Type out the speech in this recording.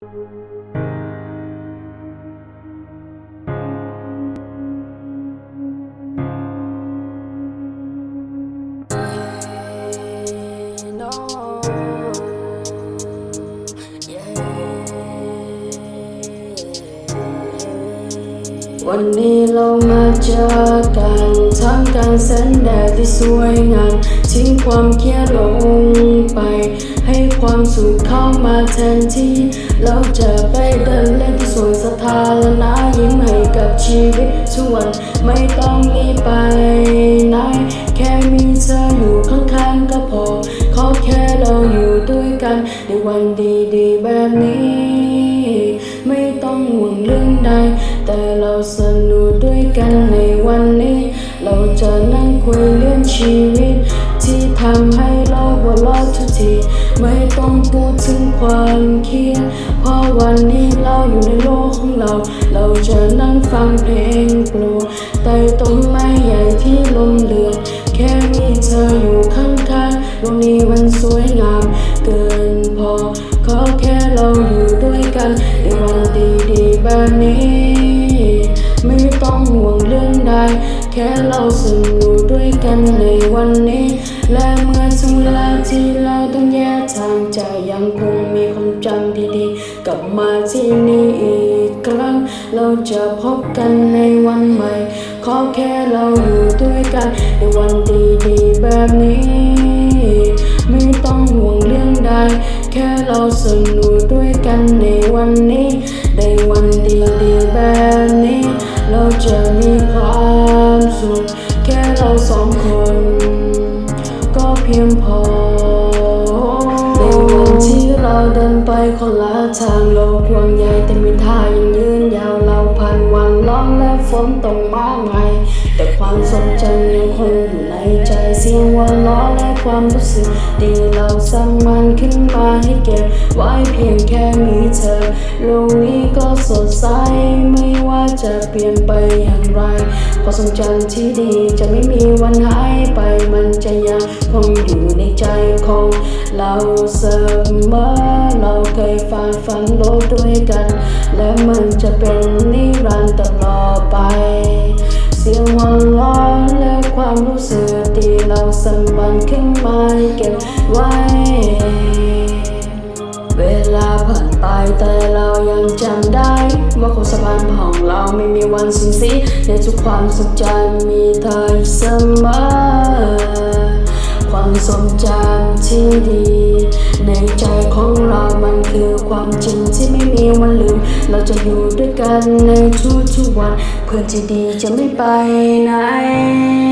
วันนี้เรามาเจอกันท่ามกลางแสงแดดที่สวยงามทิ้งความเครียดลงไป ให้ความสุขเข้ามาแทนที่ เราจะไปเดินเล่นที่สวนสาธารณะยิ้มให้กับชีวิตทุกวันไม่ต้องรีบไปไหนแค่มีเธออยู่ข้างๆก็พอ ขอแค่เราอยู่ด้วยกันในวันดีๆแบบนี้ ไม่ต้องห่วงเรื่องใด แต่เราสนุกด้วยกันในวันนี้ เราจะนั่งคุยเรื่องชีวิต ที่ทำให้เราหัวเราะทุกที ไม่ต้องพูดถึงความเครียดเพราะวันนี้เราอยู่ในโลกของเรา เราจะนั่งฟังเพลงโปรดใต้ต้นไม้ใหญ่ที่ลมเลือนแค่มีเธออยู่ข้างๆโลกนี้มันสวยงาม เกินพอ ขอแค่เราอยู่ด้วยกันในวันดีๆแบบนี้ ไม่ต้องห่วงเรื่องใด แค่เราสนุกด้วยกันในวันนี้ และเมื่อถึงเวลาที่เราต้องางใจยังคงมีความจำดีๆ กลับมาที่นี่อีกครั้ง เราจะพบกันในวันใหม่ ขอแค่เราอยู่ด้วยกัน ในวันดีๆแบบนี้ ไม่ต้องห่วงเรื่องใด แค่เราสนุกด้วยกันในวันนี้ ในวันดีๆแบบนี้ เราจะมีความสุข แค่เราสองคน ก็เพียงพอ เราเดินไปคนละทางโลกห่วงใยแต่มีท่ายังยืนยาวเราผ่านวันร้อนและฝนตกมากไงแต่ความทรงจำยังคงอยู่ในใจเสียงวันล้อและความรู้สึกดีเราสร้างมันขึ้นมาให้เก็บไว้เพียงแค่มีเธอโลกนี้ก็สดใสไม่ว่าจะเปลี่ยนไปอย่างไรความทรงจำที่ดีจะไม่มีวันหาย ไปมันจะยังคงอยู่ในใจของ เราเสมอเราเคยฝันฝันโลกด้วยกัน และมันจะเป็นนิรันดร์ตลอดไป เสียงหัวเราะและความรู้สึกที่เราสร้างมันขึ้นมาเก็บไว้ เวลาผ่านไปแต่เรายังจ ว่าความสัมพันธ์ของเราไม่มีวันสูญเสียในทุกความสนใจมีเธออยู่เสมอ ความทรงจำที่ดี ในใจของเรามันคือความจริงที่ไม่มีวันลืม เราจะอยู่ด้วยกันในทุกๆวัน เพื่อนที่ดีจะไม่ไปไหน